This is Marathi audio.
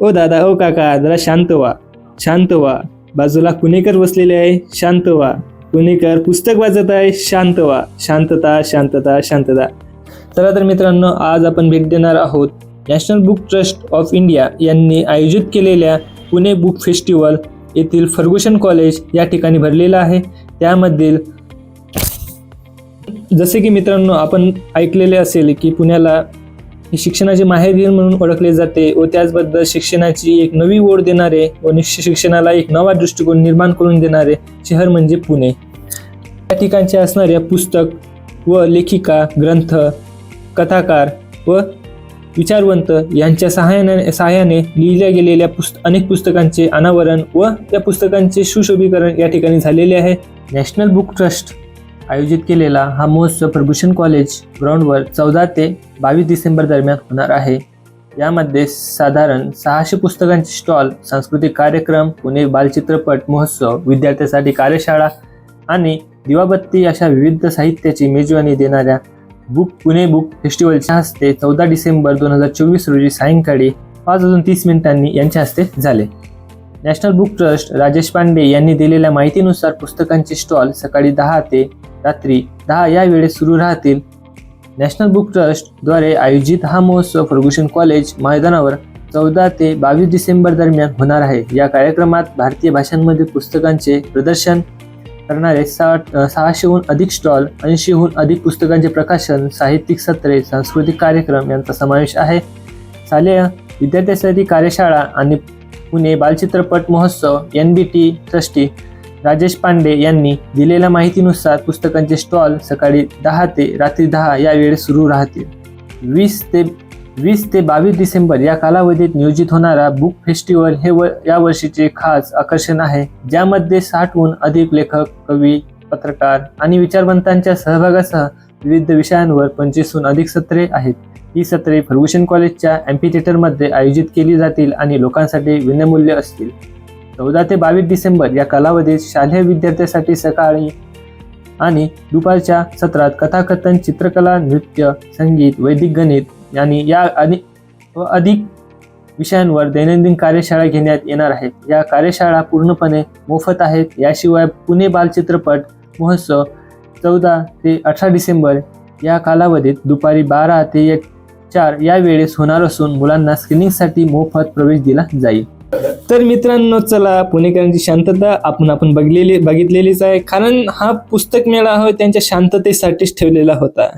ओ दादा ओ काका जरा शांत व्हा. शांत व्हा. बाजूला पुणेकर बसलेले आहे? शांत व्हा. पुणेकर पुस्तक वाचत आहे? शांत व्हा. शांतता शांतता शांतता. चला तर मित्रांनो आज आपण भेट देणार आहोत national book trust of India यांनी आयोजित केलेल्या पुणे बुक फेस्टिवल येथील फर्गुशन कॉलेज या ठिकाणी भरलेलं आहे. त्यामधील जसे की मित्रांनो आपण ऐकलेले असेल की पुण्याला हे शिक्षणाचे माहेरघर म्हणून ओळखले जाते व त्याचबद्दल शिक्षणाची एक नवी ओढ देणारे व निश्चित शिक्षणाला एक नवा दृष्टिकोन निर्माण करून देणारे शहर म्हणजे पुणे. या ठिकाणचे असणाऱ्या पुस्तक व लेखिका ग्रंथ कथाकार व विचारवंत यांच्या सहाय्याने सहाय्याने लिहिल्या गेलेल्या पुस्त अनेक पुस्तकांचे अनावरण व त्या पुस्तकांचे सुशोभीकरण या ठिकाणी झालेले आहे. नॅशनल बुक ट्रस्ट आयोजित केलेला हा महोत्सव प्रभूषण कॉलेज ग्राउंडवर चौदा ते बावीस डिसेंबर दरम्यान होणार आहे. यामध्ये साधारण सहाशे पुस्तकांचे स्टॉल सांस्कृतिक कार्यक्रम पुणे बालचित्रपट महोत्सव विद्यार्थ्यांसाठी कार्यशाळा आणि दिवाबत्ती अशा विविध साहित्याची मेजवानी देणाऱ्या बुक पुणे बुक फेस्टिवलच्या हस्ते चौदा डिसेंबर दोन हजार चोवीस रोजी सायंकाळी पाच वाजून तीस मिनिटांनी यांच्या हस्ते झाले. National book trust Rajesh Pandey यांनी दिलेल्या माहितीनुसार पुस्तकांचे स्टॉल सकाळी दहा ते रात्री दहा या वेळेस सुरू राहतील. नॅशनल बुक ट्रस्टद्वारे आयोजित हा महोत्सव फर्ग्युसन कॉलेज मैदानावर चौदा ते बावीस डिसेंबर दरम्यान होणार आहे. या कार्यक्रमात भारतीय भाषांमध्ये पुस्तकांचे प्रदर्शन करणारे साठ सहाशेहून अधिक स्टॉल ऐंशीहून अधिक पुस्तकांचे प्रकाशन साहित्यिक सत्रे सांस्कृतिक कार्यक्रम यांचा समावेश आहे. शालेय विद्यार्थ्यांसाठी कार्यशाळा आणि पुणे बालचित्रपट महोत्सव N B T trustee Rajesh Pandey यांनी दिलेल्या माहितीनुसार पुस्तकांचे स्टॉल सकाळी दहा ते रात्री दहा या वेळेस सुरू राहतील. वीस ते वीस ते बावीस डिसेंबर या कालावधीत नियोजित होणारा बुक फेस्टिवल हे व या वर्षीचे खास आकर्षण आहे ज्यामध्ये साठहून अधिक लेखक कवी पत्रकार आणि विचारवंतांच्या सहभागासह विविध विषयांवर पंचवीसहून अधिक सत्रे आहेत. ही सत्रे फर्ग्युशन कॉलेजच्या अँफिथिएटरमध्ये आयोजित केली जातील आणि लोकांसाठी विनामूल्य असतील. चौदा ते बावीस डिसेंबर या कालावधीत शालेय विद्यार्थ्यांसाठी सकाळी आणि दुपारच्या सत्रात कथाकथन चित्रकला नृत्य संगीत वैदिक गणित आणि या आणि व अधिक विषयांवर दैनंदिन कार्यशाळा घेण्यात येणार आहेत. या कार्यशाळा पूर्णपणे मोफत आहेत. याशिवाय पुणे बालचित्रपट महोत्सव चौदा ते अठरा डिसेंबर या कालावधीत दुपारी बारा ते एक चार या वेळेस होणार असून मुलांना स्क्रीनिंगसाठी मोफत प्रवेश दिला जाईल. तर मित्रांनो चला पुणेकरांची शांतता आपण आपण बघलेली बघितलेलीच आहे. कारण हा पुस्तक मेळा हो त्यांच्या शांततेसाठीच ठेवलेला होता.